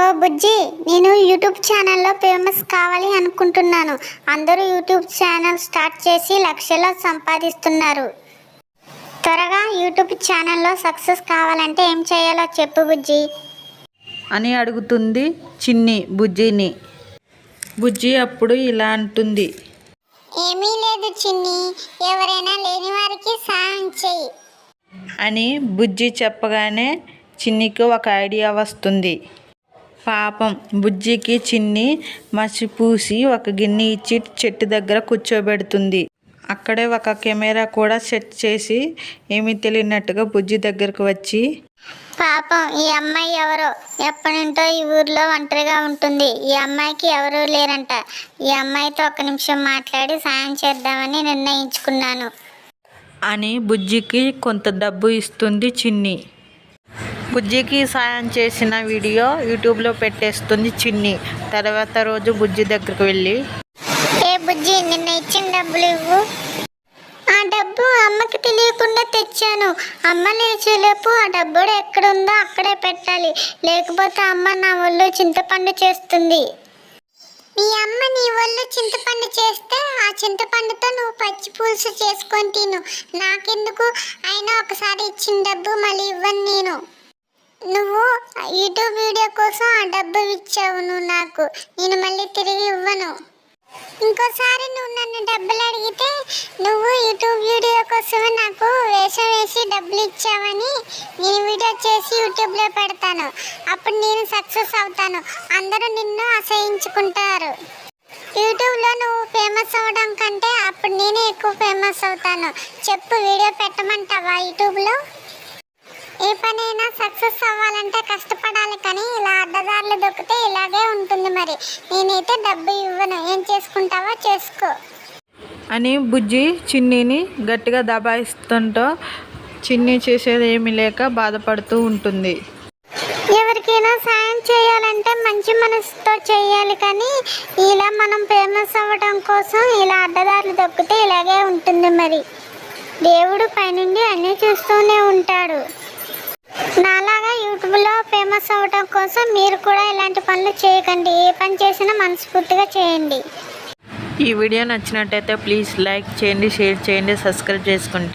ఓ బుజ్జి నేను యూట్యూబ్ ఛానల్లో ఫేమస్ కావాలి అనుకుంటున్నాను. అందరూ యూట్యూబ్ ఛానల్ స్టార్ట్ చేసి లక్షల్లో సంపాదిస్తున్నారు. త్వరగా యూట్యూబ్ ఛానల్లో సక్సెస్ కావాలంటే ఏం చేయాలో చెప్పు బుజ్జి. అని అడుగుతుంది చిన్ని బుజ్జిని. బుజ్జి అప్పుడు ఇలా అంటుంది. ఏమీ లేదు చిన్ని ఎవరైనా లేని వారికి సాయం చెయ్యి. అని బుజ్జి చెప్పగానే చిన్నికి ఒక ఐడియా వస్తుంది. పాపం బుజ్జికి చిన్ని మసిపూసి ఒక గిన్నె ఇచ్చి చెట్టు దగ్గర కూర్చోబెడుతుంది. అక్కడే ఒక కెమెరా కూడా సెట్ చేసి ఏమీ తెలియనట్టుగా బుజ్జి దగ్గరకు వచ్చి పాపం ఈ అమ్మాయి ఎవరో? ఎప్పటి నుంటో ఈ ఊర్లో ఒంటరిగా ఉంటుంది. ఈ అమ్మాయికి ఎవరూ లేరంట. ఈ అమ్మాయితో ఒక నిమిషం మాట్లాడి సాయం చేద్దామని నిర్ణయించుకున్నాను. అని బుజ్జికి కొంత డబ్బు ఇస్తుంది చిన్ని. బుజ్జికి సాయం చేసిన వీడియో యూట్యూబ్లో పెట్టేస్తుంది చిన్ని. తర్వాత రోజు బుజ్జి దగ్గరకు వెళ్ళి ఏ బుజ్జి నిన్న ఇచ్చిన డబ్బులు ఇవ్వు. ఆ డబ్బు అమ్మకి తెలియకుండా తెచ్చాను. అమ్మ లేచేలోపు ఆ డబ్బు ఎక్కడుందో అక్కడే పెట్టాలి. లేకపోతే అమ్మ నా ఒళ్ళు చింతపండు చేస్తుంది. మీ అమ్మ నీ ఒళ్ళు చింతపండు చేస్తే ఆ చింతపండుతో నువ్వు పచ్చి పులుసు చేసుకొని తిను. నాకెందుకు? అయినా ఒకసారి ఇచ్చిన డబ్బు మళ్ళీ ఇవ్వను నేను. నువ్వు యూట్యూబ్ వీడియో కోసం ఆ డబ్బు ఇచ్చావు నువ్వు నాకు. నేను మళ్ళీ తిరిగి ఇవ్వను. ఇంకోసారి నువ్వు నన్ను డబ్బులు అడిగితే నువ్వు యూట్యూబ్ వీడియో కోసమే నాకు వేషం వేసి డబ్బులు ఇచ్చావని నేను వీడియో చేసి యూట్యూబ్లో పెడతాను. అప్పుడు నేను సక్సెస్ అవుతాను. అందరూ నిన్ను అసహించుకుంటారు యూట్యూబ్లో నువ్వు ఫేమస్ అవ్వడం కంటే అప్పుడు నేనే ఎక్కువ ఫేమస్ అవుతాను. చెప్పు వీడియో పెట్టమంటావా యూట్యూబ్లో? ఏ పనైనా సక్సెస్ అవ్వాలంటే కష్టపడాలి కానీ ఇలా అడ్డదారులు దొక్కితే ఇలాగే ఉంటుంది మరి. నేనైతే డబ్బు ఇవ్వను. ఏం చేసుకుంటావో చేసుకో. అని బుజ్జి చిన్నిని గట్టిగా దబాయిస్తుంటో చిన్ని చేసేది ఏమీ లేక బాధపడుతూ ఉంటుంది. ఎవరికైనా సాయం చేయాలంటే మంచి మనసుతో చేయాలి కానీ ఇలా మనం ఫేమస్ అవ్వడం కోసం ఇలా అడ్డదారులు దొక్కితే ఇలాగే ఉంటుంది మరి. దేవుడు పైనుండి అన్నీ చూస్తూనే ఉంటాడు. నాలాగా యూట్యూబ్లో ఫేమస్ అవ్వడం కోసం మీరు కూడా ఇలాంటి పనులు చేయకండి. ఏ పని చేసినా మనస్ఫూర్తిగా చేయండి. ఈ వీడియో నచ్చినట్టయితే ప్లీజ్ లైక్ చేయండి షేర్ చేయండి సబ్స్క్రైబ్ చేసుకుంటే